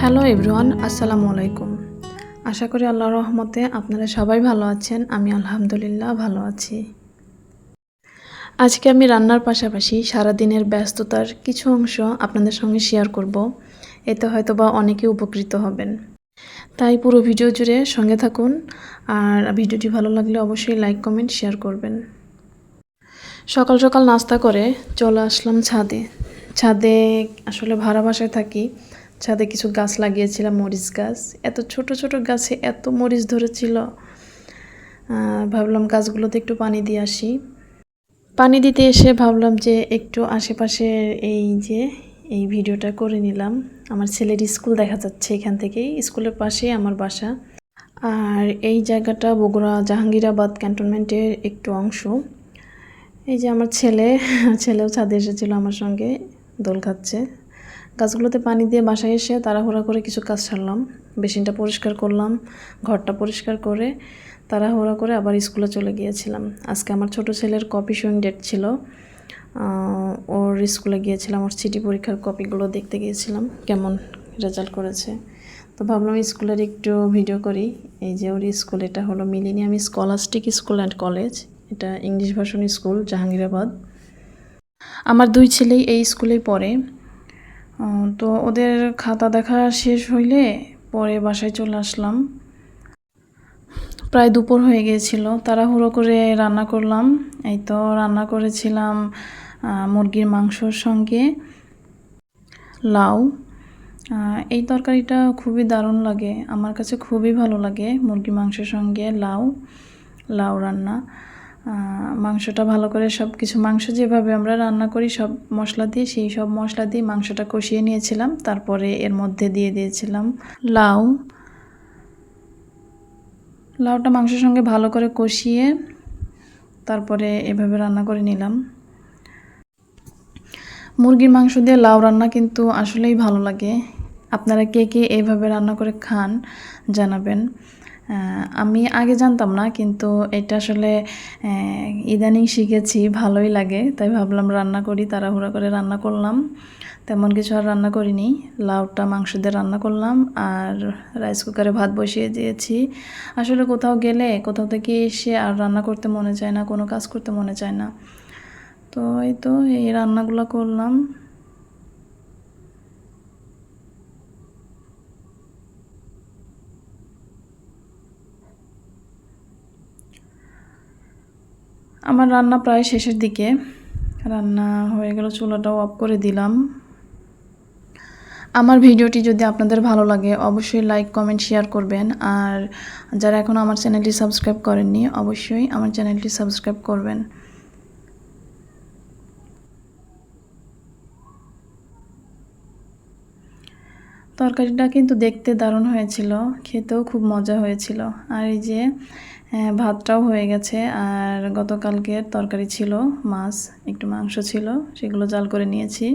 Hello everyone, আসসালামু আলাইকুম। আশা করি আল্লাহর রহমতে আপনারা সবাই ভালো আছেন, আমি আলহামদুলিল্লাহ ভালো আছি। আজকে আমি রান্নার পাশাপাশি সারাদিনের ব্যস্ততার কিছু অংশ আপনাদের সঙ্গে শেয়ার করব, এতে হয়তো বা অনেকে উপকৃত হবেন। তাই পুরো ভিডিও জুড়ে সঙ্গে থাকুন, আর ভিডিওটি ভালো লাগলে অবশ্যই লাইক, কমেন্ট, শেয়ার করবেন। সকাল সকাল নাস্তা করে চলে আসলাম ছাদে। ছাদে আসলে ভাড়া বাসায় থাকি ছাদে কিছু গাছ লাগিয়েছিলাম, মরিচ গাছ। এত ছোট ছোট গাছে এত মরিচ ধরেছিল। ভাবলাম গাছগুলোতে একটু পানি দিয়ে আসি। পানি দিতে এসে ভাবলাম যে একটু আশেপাশে এই যে, এই ভিডিওটা করে নিলাম। আমার ছেলের স্কুল দেখা যাচ্ছে এখান থেকেই, স্কুলের পাশেই আমার বাসা। আর এই জায়গাটা বগুড়া জাহাঙ্গীরাবাদ ক্যান্টনমেন্টের একটু অংশ। এই যে আমার ছেলে, ছেলেও ছাদে এসেছিল আমার সঙ্গে, দোল খাচ্ছে। গাছগুলোতে পানি দিয়ে বাসায় এসে তাড়াহুড়া করে কিছু কাজ সারলাম। বেসিনটা পরিষ্কার করলাম, ঘরটা পরিষ্কার করে তাড়াহুড়া করে আবার স্কুলে চলে গিয়েছিলাম। আজকে আমার ছোট ছেলের কপি শোয়িং ডেট ছিল। ওর স্কুলে গিয়েছিলাম, ওর সিটি পরীক্ষার কপিগুলো দেখতে গিয়েছিলাম, কেমন রেজাল্ট করেছে। তো ভাবলাম স্কুলের একটু ভিডিও করি। এই যে ওর স্কুল, এটা হলো millennium scholastic school and college. এটা ইংলিশ ভার্সন স্কুল, জাহাঙ্গীরাবাদ। আমার দুই ছেলেই এই স্কুলেই পড়ে। তো ওদের খাতা দেখা শেষ হইলে পরে বাসায় চলে আসলাম। প্রায় দুপুর হয়ে গিয়েছিল, তাড়াহুড়ো করে রান্না করলাম। এই তো রান্না করেছিলাম মুরগির মাংসর সঙ্গে লাউ। এই তরকারিটা খুবই দারুণ লাগে, আমার কাছে খুবই ভালো লাগে মুরগির মাংসের সঙ্গে লাউ লাউ রান্না। মাংসটা ভালো করে সব কিছু মাংস যেভাবে আমরা রান্না করি, সব মশলা দিয়ে, সেই সব মশলা দিয়ে মাংসটা কষিয়ে নিয়েছিলাম। তারপরে এর মধ্যে দিয়ে দিয়েছিলাম লাউ। লাউটা মাংসের সঙ্গে ভালো করে কষিয়ে তারপরে এভাবে রান্না করে নিলাম। মুরগির মাংস দিয়ে লাউ রান্না কিন্তু আসলেই ভালো লাগে। আপনারা কে কে এইভাবে রান্না করে খান জানাবেন। আমি আগে জানতাম না, কিন্তু এটা আসলে ইদানিং শিখেছি, ভালোই লাগে। তাই ভাবলাম রান্না করি, তাড়াহুড়া করে রান্না করলাম। তেমন কিছু আর রান্না করিনি। লাউটা, মাংস দিয়ে রান্না করলাম, আর রাইস কুকারে ভাত বসিয়ে দিয়েছি। আসলে কোথাও গেলে, কোথাও থেকে এসে আর রান্না করতে মনে চায় না, কোনো কাজ করতে মনে চায় না। তো এই তো, এই রান্নাগুলো করলাম। আমার রান্না প্রায় শেষের দিকে। রান্না হয়ে গেল, চুলাটাও অফ করে দিলাম। আমার ভিডিওটি যদি আপনাদের ভালো লাগে, অবশ্যই লাইক কমেন্ট শেয়ার করবেন। আর যারা এখনও আমার চ্যানেলটি সাবস্ক্রাইব করেননি, অবশ্যই আমার চ্যানেলটি সাবস্ক্রাইব করবেন। তরকারিটা কিন্তু দেখতে দারুণ হয়েছিল, খেতেও খুব মজা হয়েছিল। আর এই যে ভাতটাও হয়ে গেছে, আর গতকালকের তরকারি ছিল, মাছ, একটু মাংস ছিল, সেগুলো জাল করে নিয়েছি।